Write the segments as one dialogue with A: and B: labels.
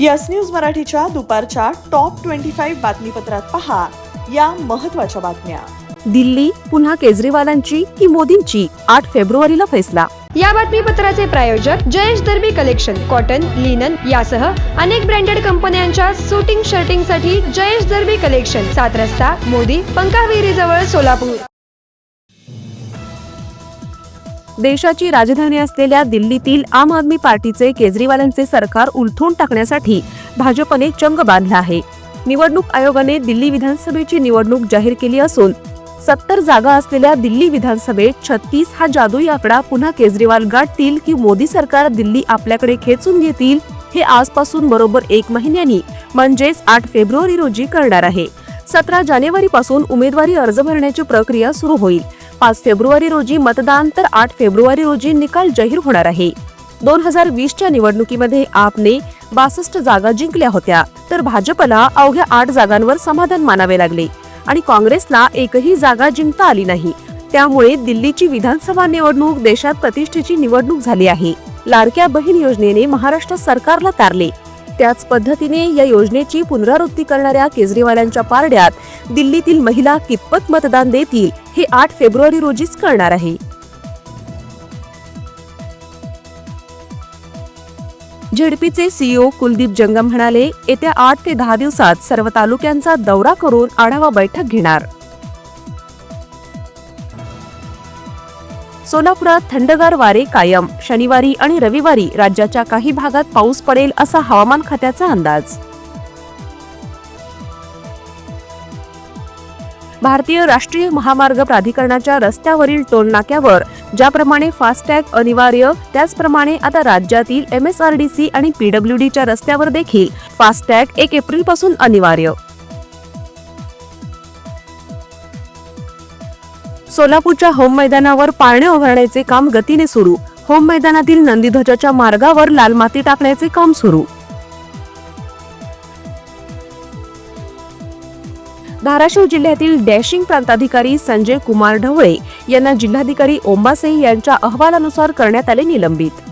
A: Yes news मराठीच्या दुपारच्या top twenty five बातमीपत्रात पहा या महत्त्वाच्या बातम्या.
B: दिल्ली पुन्हा केजरीवालांची की मोदींची? आठ फेब्रुवारीला फैसला.
C: या बातमीपत्राचे प्रायोजक Jayesh Darbi collection cotton linen यासह अनेक ब्रँडेड कंपन्यांच्या सुटिंग शर्टिंगसाठी जयेश दर्बी कलेक्शन सात रस्ता मोदी पंकाविहिरी जवळ सोलापूर.
B: देशाची राजधानी असलेल्या दिल्लीतील आम आदमी पार्टीचे केजरीवालांचे सरकार उलथून टाकण्यासाठी भाजपने चंग बांधला आहे. निवडणूक आयोगाने दिल्ली विधानसभेची निवडणूक जाहीर केली असून सत्तर जागा असलेल्या दिल्ली विधानसभेत छत्तीस हा जादुई आकडा पुन्हा केजरीवाल गाठतील की मोदी सरकार दिल्ली आपल्याकडे खेचून घेतील हे आजपासून बरोबर एक महिन्यांनी म्हणजेच आठ फेब्रुवारी रोजी करणार आहे. सतरा जानेवारी पासून उमेदवारी अर्ज भरण्याची प्रक्रिया सुरू होईल. पाच फेब्रुवारी रोजी मतदान तर आठ फेब्रुवारी रोजी निकाल जाहीर होणार आहे. दोन हजार वीसच्या निवडणुकीमध्ये आपने बासष्ट जागा जिंकल्या होत्या तर भाजपला अवघ्या आठ जागांवर समाधान मानावे लागले आणि काँग्रेसला एकही जागा जिंकता आली नाही. त्यामुळे दिल्लीची विधानसभा निवडणूक देशात प्रतिष्ठेची निवडणूक झाली आहे. लाडक्या बहीण योजनेने महाराष्ट्र सरकारला तारले. त्याच पद्धतीने या योजनेची पुनरावृत्ती करणाऱ्या केजरीवालांच्या पारड्यात दिल्लीतील महिला कितपत मतदान देतील हे आठ फेब्रुवारी रोजीच कळणार आहे. झेडपीचे सीईओ कुलदीप जंगम म्हणाले येत्या आठ ते दहा दिवसात सर्व तालुक्यांचा दौरा करून आढावा बैठक घेणार. सोलापुरात थंडगार वारे कायम. शनिवारी आणि रविवारी राज्याच्या काही भागात पाऊस पडेल असा हवामान खात्याचा अंदाज. भारतीय राष्ट्रीय महामार्ग प्राधिकरणाच्या रस्त्यावरील टोलनाक्यावर ज्याप्रमाणे फास्टॅग अनिवार्य त्याचप्रमाणे आता राज्यातील एमएसआरडीसी आणि पीडब्ल्यूडीच्या रस्त्यावर देखील फास्टॅग एक एप्रिलपासून अनिवार्य. सोलापूरच्या होम मैदानावर पाळणे उभारण्याचे काम गतीने सुरू. होम मैदानातील नंदीध्वजाच्या मार्गावर लाल माती टाकण्याचे काम सुरू. धाराशिव जिल्ह्यातील डॅशिंग प्रांताधिकारी संजय कुमार ढवळे यांना जिल्हाधिकारी ओंबासे यांच्या अहवालानुसार करण्यात आले निलंबित.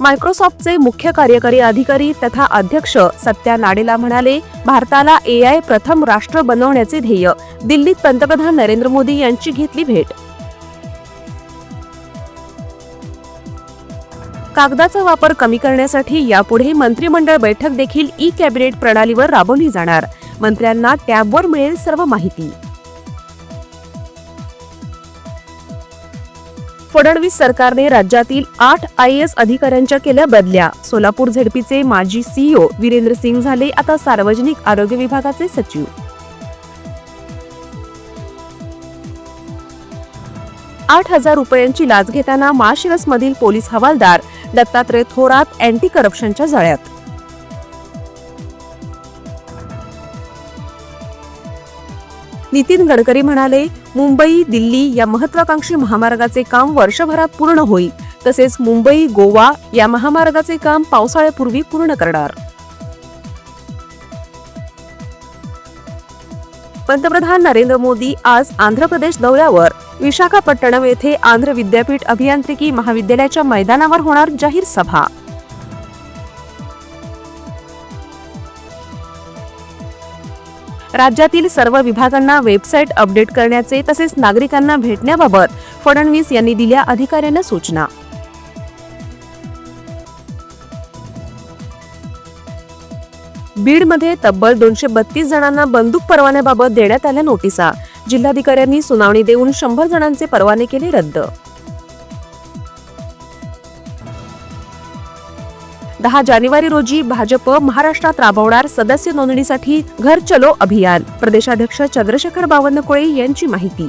B: मायक्रोसॉफ्टचे मुख्य कार्यकारी अधिकारी तथा अध्यक्ष सत्या नाडेला म्हणाले भारताला ए आय प्रथम राष्ट्र बनवण्याचे ध्येय. दिल्लीत पंतप्रधान नरेंद्र मोदी यांची घेतली भेट. कागदाचा वापर कमी करण्यासाठी यापुढे मंत्रिमंडळ बैठक देखील ई कॅबिनेट प्रणालीवर राबवली जाणार. मंत्र्यांना टॅबवर मिळेल सर्व माहिती. फडणवीस सरकारने राज्यातील आठ आय एस अधिकाऱ्यांच्या केल्या बदल्या. सोलापूर झेडपीचे माजी सीईओ वीरेंद्र सिंग झाले आता सार्वजनिक आरोग्य विभागाचे सचिव. आठ हजार रुपयांची लाच घेताना माळशिरसमधील पोलीस हवालदार दत्तात्रय थोरात अँटी करप्शनच्या जाळ्यात. नितीन गडकरी म्हणाले मुंबई दिल्ली या महत्वाकांक्षी महामार्गाचे काम वर्षभरात पूर्ण होईल. तसेच मुंबई गोवा या महामार्गाचे काम पावसाळ्यापूर्वी पूर्ण करणार. पंतप्रधान नरेंद्र मोदी आज आंध्र प्रदेश दौऱ्यावर. विशाखापट्टणम येथे आंध्र विद्यापीठ अभियांत्रिकी महाविद्यालयाच्या मैदानावर होणार जाहीर सभा. राज्यातील सर्व विभागांना वेबसाईट अपडेट करण्याचे तसेच नागरिकांना भेटण्याबाबत फडणवीस यांनी दिल्या अधिकाऱ्यांना सूचना. बीडमध्ये तब्बल दोनशे बत्तीस जणांना बंदूक परवान्याबाबत देण्यात आल्या नोटिसा. जिल्हाधिकाऱ्यांनी सुनावणी देऊन शंभर जणांचे परवाने केले रद्द. दहा जानेवारी रोजी भाजप महाराष्ट्रात राबवणार सदस्य नोंदणीसाठी घर चलो अभियान. प्रदेशाध्यक्ष चंद्रशेखर बावनकुळे यांची माहिती.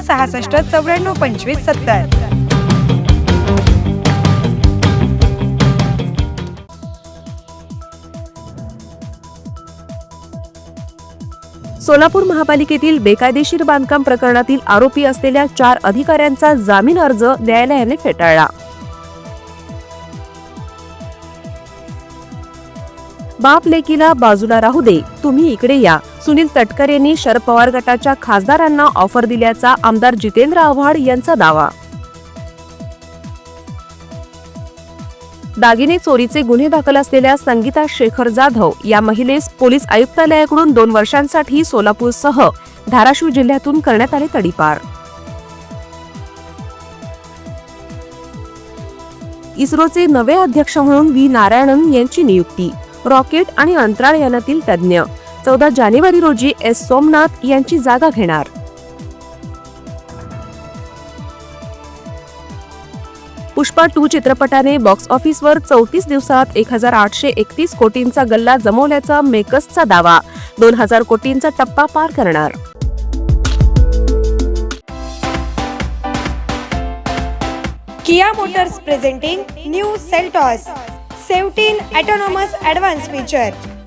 C: सहासष्ट चौऱ्याण्णव पंचवीस सत्तर.
B: सोलापूर महापालिकेतील बेकायदेशीर बांधकाम प्रकरणातील आरोपी असलेल्या चार अधिकाऱ्यांचा जामीन अर्ज न्यायालयाने फेटाळला. बाप लेकीला बाजूला राहू दे तुम्ही इकडे या. सुनील तटकर यांनी शरद पवार गटाच्या खासदारांना ऑफर दिल्याचा आमदार जितेंद्र आव्हाड यांचा दावा. दागिने चोरीचे गुन्हे दाखल असलेल्या संगीता शेखर जाधव या महिलेस पोलीस आयुक्तालयाकडून दोन वर्षांसाठी सोलापूरसह धाराशिव जिल्ह्यातून करण्यात आले तडीपार. इस्रोचे नवे अध्यक्ष म्हणून व्ही नारायणन यांची नियुक्ती. रॉकेट आणि अंतराळ यानातील तज्ज्ञ. चौदा जानेवारी रोजी एस. सोमनाथ यांची जागा घेणार. पुष्पा टू चित्रपटाने बॉक्स ऑफिसवर चौतीस दिवसात एक हजार आठशे एकतीस कोटींचा गल्ला जमवल्याचा मेकर्सचा दावा. दोन हजार कोटींचा टप्पा पार करणार.
C: Kia Motors presenting new Seltos seventeen autonomous advance feature.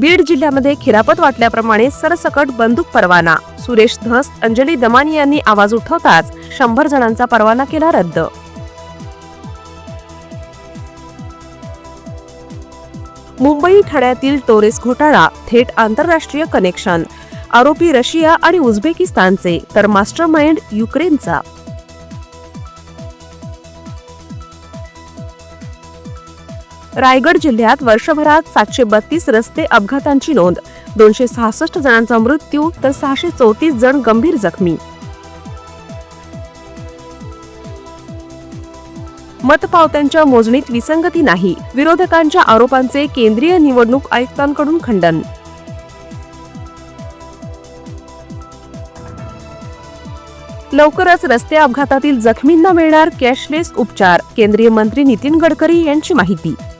B: Beed जिल्ह्यामध्ये खिरापत वाटल्याप्रमाणे सरसकट बंदूक परवाना. सुरेश धस अंजली दमानी यांनी आवाज उठवताच शंभर जणांचा परवाना केला रद्द. मुंबई ठाण्यातील टोरेस घोटाळा थेट आंतरराष्ट्रीय कनेक्शन. आरोपी रशिया आणि उझबेकिस्तानचे तर मास्टर माइंड युक्रेनचा. रायगड जिल्ह्यात वर्षभरात सातशे बत्तीस रस्ते अपघातांची नोंद. दोनशे सहासष्ट जणांचा मृत्यू तर सहाशे चौतीस जण गंभीर जखमी. मतपावत्यांच्या मोजणीत विसंगती नाही. विरोधकांच्या आरोपांचे केंद्रीय निवडणूक आयुक्तांकडून खंडन. लवकरच रस्ते अपघातातील जखमींना मिळणार कॅशलेस उपचार केंद्रीय मंत्री नितीन गडकरी यांची माहिती.